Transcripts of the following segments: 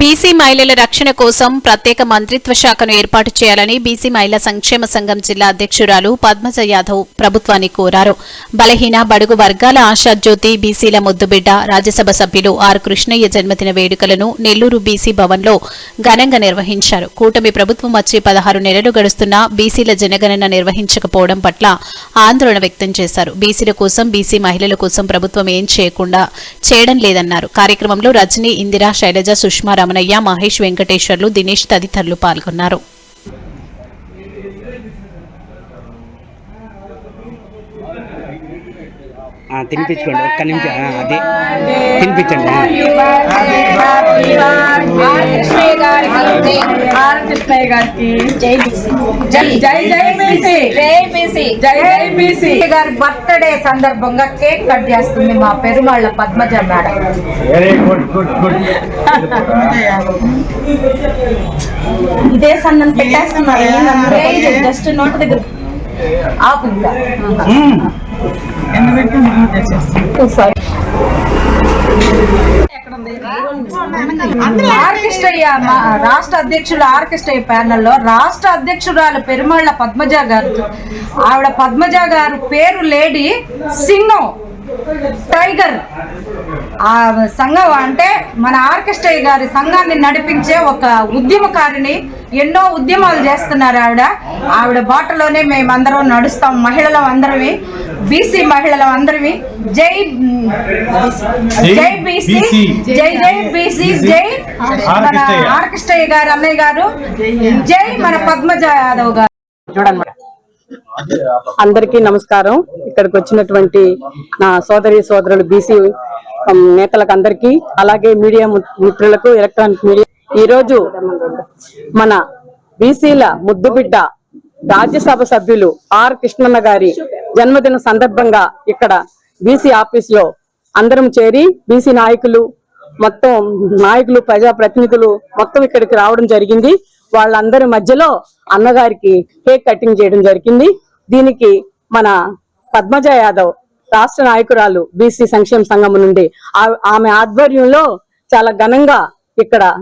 BC మహిళల రక్షణ కోసం ప్రత్యేక మంత్రిత్వ శాఖను ఏర్పాటు చేయాలని బీసీ మహిళా సంక్షేమ సంఘం జిల్లా అధ్యక్షురాలు పద్మజ యాదవ్ ప్రభుత్వాన్ని కోరారు. బలహీన బడుగు వర్గాల ఆశాజ్యోతి బీసీల ముద్దుబిడ్డ రాజ్యసభ సభ్యులు ఆర్ కృష్ణయ్య జన్మదిన వేడుకలను నెల్లూరు బీసీ భవన్లో ఘనంగా నిర్వహించారు. కూటమి ప్రభుత్వం వచ్చి పదహారు నెలలు గడుస్తున్నా బీసీల జనగణన నిర్వహించకపోవడం పట్ల ఆందోళన వ్యక్తం చేశారు. బీసీల కోసం బీసీ మహిళల కోసం ప్రభుత్వం ఏం చేయకుండా చేయడం లేదన్నారు. కార్యక్రమంలో రజనీ ఇందిరా శైలజ సుష్మా రమణయ్య మహేష్ వెంకటేశ్వర్లు దినేష్ తదితరులు పాల్గొన్నారు. ఆ, తినిపించుకోండి ఒక్క నిమిషం. అదే. తినిపించండి జై జై జై గారి బర్త్డే సందర్భంగా కేక్ కట్ చేస్తుంది మా Perumalla Padmaja madam. Very good good good ఇదే సన్నం పెట్టేస్తున్నారు. జస్ట్ నోట్ దగ్గర ఆపు ఇంకా ఆర్కెస్ట్రయ్య రాష్ట్ర అధ్యక్షులు ఆర్కెస్ట్రయ్య ప్యానెల్లో రాష్ట్ర అధ్యక్షురాలు పెరుమాళ్ళ పద్మజ గారు ఆవిడ పద్మజ గారు పేరు లేడీ సింగం టైగర్. ఆ సంఘం అంటే మన ఆర్కెస్ట్రయ్య గారి సంఘాన్ని నడిపించే ఒక ఉద్యమకారిని ఎన్నో ఉద్యమాలు చేస్తున్నారు ఆవిడ. ఆవిడ బాటలోనే మేమందరం నడుస్తాం మహిళలం అందరమే బీసీ మహిళలం అందరమే. జై జై బీసీ జై జై బీసీ జై మన గారు అన్నయ్య గారు. జై మన పద్మజ యాదవ్ గారు. అందరికీ నమస్కారం. ఇక్కడికి వచ్చినటువంటి నా సోదరి సోదరులు బీసీ నేతలకు అందరికీ అలాగే మీడియా మిత్రులకు ఎలక్ట్రానిక్ మీడియా. ఈ రోజు మన బీసీల ముద్దుబిడ్డ రాజ్యసభ సభ్యులు ఆర్ కృష్ణన్న గారి జన్మదిన సందర్భంగా ఇక్కడ బీసీ ఆఫీస్లో అందరం చేరి బీసీ నాయకులు మొత్తం నాయకులు ప్రజా ప్రతినిధులు మొత్తం ఇక్కడికి రావడం జరిగింది. వాళ్ళందరి మధ్యలో అన్నగారికి కేక్ కటింగ్ చేయడం జరిగింది. దీనికి మన పద్మజ యాదవ్ రాష్ట్ర నాయకురాలు బీసీ సంక్షేమ సంఘం నుండి ఆ- ఆమె ఆధ్వర్యంలో చాలా ఘనంగా ఇక్కడ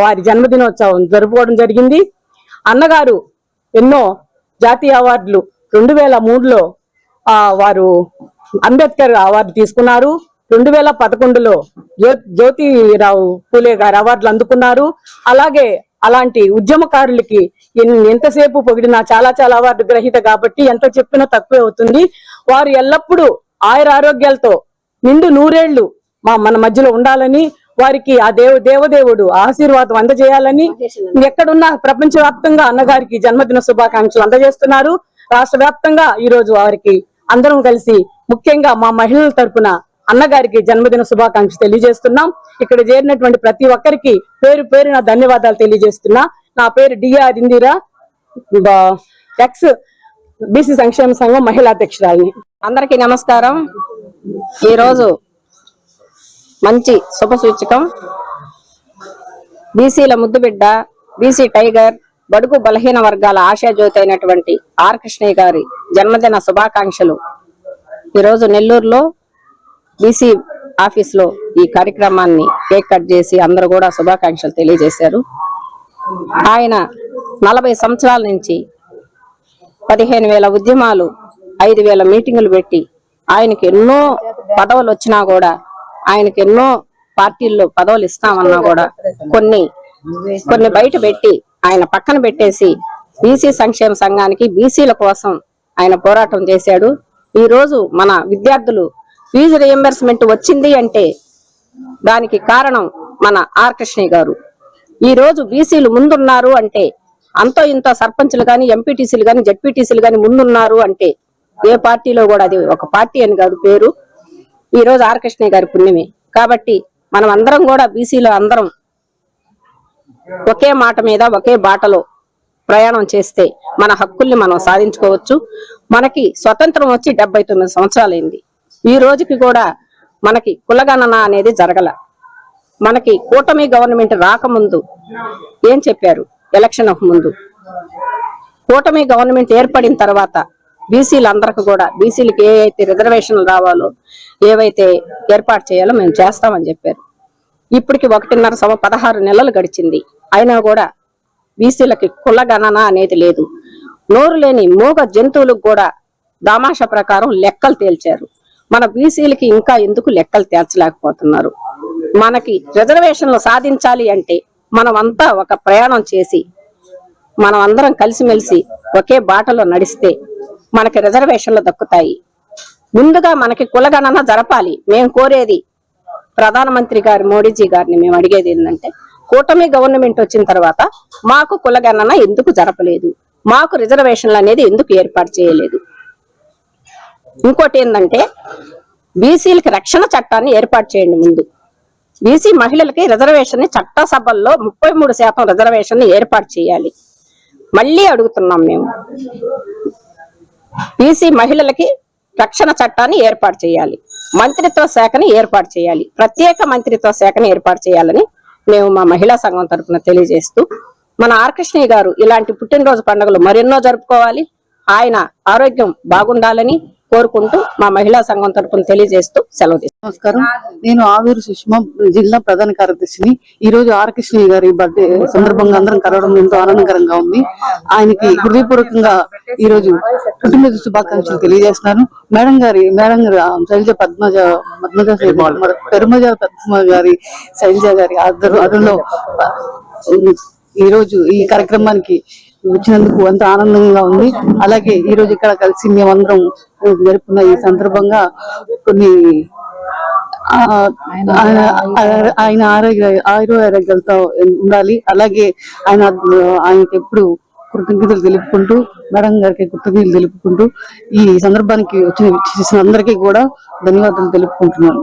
వారి జన్మదినోత్సవం జరుపుకోవడం జరిగింది. అన్నగారు ఎన్నో జాతీయ అవార్డులు రెండు వేల మూడులో వారు అంబేద్కర్ అవార్డు తీసుకున్నారు. రెండు వేల పదకొండులో జ్యో జ్యోతిరావు పూలే గారు అవార్డులు అందుకున్నారు. అలాగే అలాంటి ఉద్యమకారులకి ఎంతసేపు పొగిడినా చాలా చాలా అవార్డు గ్రహీత కాబట్టి ఎంత చెప్పినా తక్కువే అవుతుంది. వారు ఎల్లప్పుడూ ఆయుర ఆరోగ్యాలతో నిండు నూరేళ్ళు మా మన మధ్యలో ఉండాలని వారికి ఆ దేవ దేవదేవుడు ఆశీర్వాదం అందజేయాలని ఎక్కడున్నా ప్రపంచ వ్యాప్తంగా అన్నగారికి జన్మదిన శుభాకాంక్షలు అందజేస్తున్నారు. రాష్ట్ర వ్యాప్తంగా ఈ రోజు వారికి అందరం కలిసి ముఖ్యంగా మా మహిళల తరపున అన్నగారికి జన్మదిన శుభాకాంక్ష తెలియజేస్తున్నాం. ఇక్కడ చేరినటువంటి ప్రతి ఒక్కరికి పేరు పేరు నా ధన్యవాదాలు తెలియజేస్తున్నా. నా పేరు డిఆర్ ఇందిరా. ఎక్స్ బీసీ సంక్షేమ సంఘం మహిళా అధ్యక్షురాలని. అందరికీ నమస్కారం. ఈరోజు మంచి శుభ సూచకం. బీసీల ముద్దుబిడ్డ బీసీ టైగర్ బడుగు బలహీన వర్గాల ఆశాజ్యోతి అయినటువంటి ఆర్ కృష్ణయ్య గారి జన్మదిన శుభాకాంక్షలు. ఈరోజు నెల్లూరులో బీసీ ఆఫీస్లో ఈ కార్యక్రమాన్ని కేక్ కట్ చేసి అందరూ కూడా శుభాకాంక్షలు తెలియజేశారు. ఆయన నలభై సంవత్సరాల నుంచి పదిహేను వేల ఉద్యమాలు ఐదు వేల మీటింగులు పెట్టి ఆయనకి ఎన్నో పదవులు వచ్చినా కూడా ఆయనకి ఎన్నో పార్టీల్లో పదవులు ఇస్తామన్నా కూడా కొన్ని కొన్ని బయట పెట్టి ఆయన పక్కన పెట్టేసి బీసీ సంక్షేమ సంఘానికి బీసీల కోసం ఆయన పోరాటం చేశాడు. ఈ రోజు మన విద్యార్థులు ఫీజు రియంబర్స్మెంట్ వచ్చింది అంటే దానికి కారణం మన ఆర్ కృష్ణయ్య గారు. ఈ రోజు బీసీలు ముందున్నారు అంటే అంతో ఇంత సర్పంచులు కానీ ఎంపీటీసీలు కానీ జడ్పీటీసీలు కానీ ముందున్నారు అంటే ఏ పార్టీలో కూడా అది ఒక పార్టీ అని కాదు పేరు. ఈ రోజు ఆర్ కృష్ణయ్య గారి పుణ్యమే. కాబట్టి మనం అందరం కూడా బీసీలో అందరం ఒకే మాట మీద ఒకే బాటలో ప్రయాణం చేస్తే మన హక్కుల్ని మనం సాధించుకోవచ్చు. మనకి స్వతంత్రం వచ్చి డెబ్బై తొమ్మిది సంవత్సరాలైంది. ఈ రోజుకి కూడా మనకి కులగణన అనేది జరగల. మనకి కూటమి గవర్నమెంట్ రాకముందు ఏం చెప్పారు? ఎలక్షన్ ముందు. కూటమి గవర్నమెంట్ ఏర్పడిన తర్వాత బీసీలందరికీ కూడా బీసీలకి ఏవైతే రిజర్వేషన్లు రావాలో ఏవైతే ఏర్పాటు చేయాలో మేము చేస్తామని చెప్పారు. ఇప్పటికి ఒకటిన్నర సమ పదహారు నెలలు గడిచింది. అయినా కూడా బీసీలకి కుల గణన అనేది లేదు. నోరు లేని మూగ జంతువులకు కూడా దామాషా ప్రకారం లెక్కలు తేల్చారు. మన బీసీలకి ఇంకా ఎందుకు లెక్కలు తేల్చలేకపోతున్నారు? మనకి రిజర్వేషన్లు సాధించాలి అంటే మనమంతా ఒక ప్రయాణం చేసి మనం అందరం కలిసిమెలిసి ఒకే బాటలో నడిస్తే మనకి రిజర్వేషన్లు దక్కుతాయి. ముందుగా మనకి కులగణన జరపాలి. మేము కోరేది ప్రధానమంత్రి గారి మోడీజీ గారిని మేము అడిగేది ఏంటంటే కూటమి గవర్నమెంట్ వచ్చిన తర్వాత మాకు కులగణన ఎందుకు జరపలేదు? మాకు రిజర్వేషన్లు అనేది ఎందుకు ఏర్పాటు చేయలేదు? ఇంకోటి ఏంటంటే బీసీలకి రక్షణ చట్టాన్ని ఏర్పాటు చేయండి ముందు. బీసీ మహిళలకి రిజర్వేషన్ చట్ట సభల్లో ముప్పై మూడు శాతం రిజర్వేషన్ ఏర్పాటు చేయాలి. మళ్ళీ అడుగుతున్నాం మేము. బీసీ మహిళలకి రక్షణ చట్టాన్ని ఏర్పాటు చేయాలి. మంత్రిత్వ శాఖని ఏర్పాటు చేయాలి. ప్రత్యేక మంత్రిత్వ శాఖని ఏర్పాటు చేయాలని మేము మా మహిళా సంఘం తరపున తెలియజేస్తూ మన ఆర్కృష్ణయ్య గారు ఇలాంటి పుట్టినరోజు పండుగలు మరెన్నో జరుపుకోవాలి. ఆయన ఆరోగ్యం బాగుండాలని కోరుకుంటూ మా మహిళా సంఘం తరపున తెలియజేస్తూ సెలవు తీసుకుంటాం. నమస్కారం. నేను ఆవూరు సుష్మా జిల్లా ప్రధాన కార్యదర్శిని. ఈ రోజు ఆర్ కృష్ణయ్య గారి బర్త్డే సందర్భంగా అందరం కలవడం ఎంతో ఆనందకరంగా ఉంది. ఆయనకి హృదయపూర్వకంగా ఈ రోజు పుట్టినరోజు శుభాకాంక్షలు తెలియజేస్తున్నాను. మేడం గారి మేడం గారి శైలజ పద్మజ పద్మజ పెరుమజ పద్మ గారి శైలజ గారి అదులో ఈ రోజు ఈ కార్యక్రమానికి వచ్చినందుకు ఎంతో ఆనందంగా ఉంది. అలాగే ఈ రోజు ఇక్కడ కలిసి మేమందరం జరుపుకున్న ఈ సందర్భంగా కొన్ని ఆయన ఆయన ఆరోగ్య ఆరోగ్యాలతో ఉండాలి. అలాగే ఆయన ఆయనకి ఎప్పుడు కృతజ్ఞతలు తెలుపుకుంటూ మేడం గారికి కృతజ్ఞతలు తెలుపుకుంటూ ఈ సందర్భానికి వచ్చిన అందరికీ కూడా ధన్యవాదాలు తెలుపుకుంటున్నాను.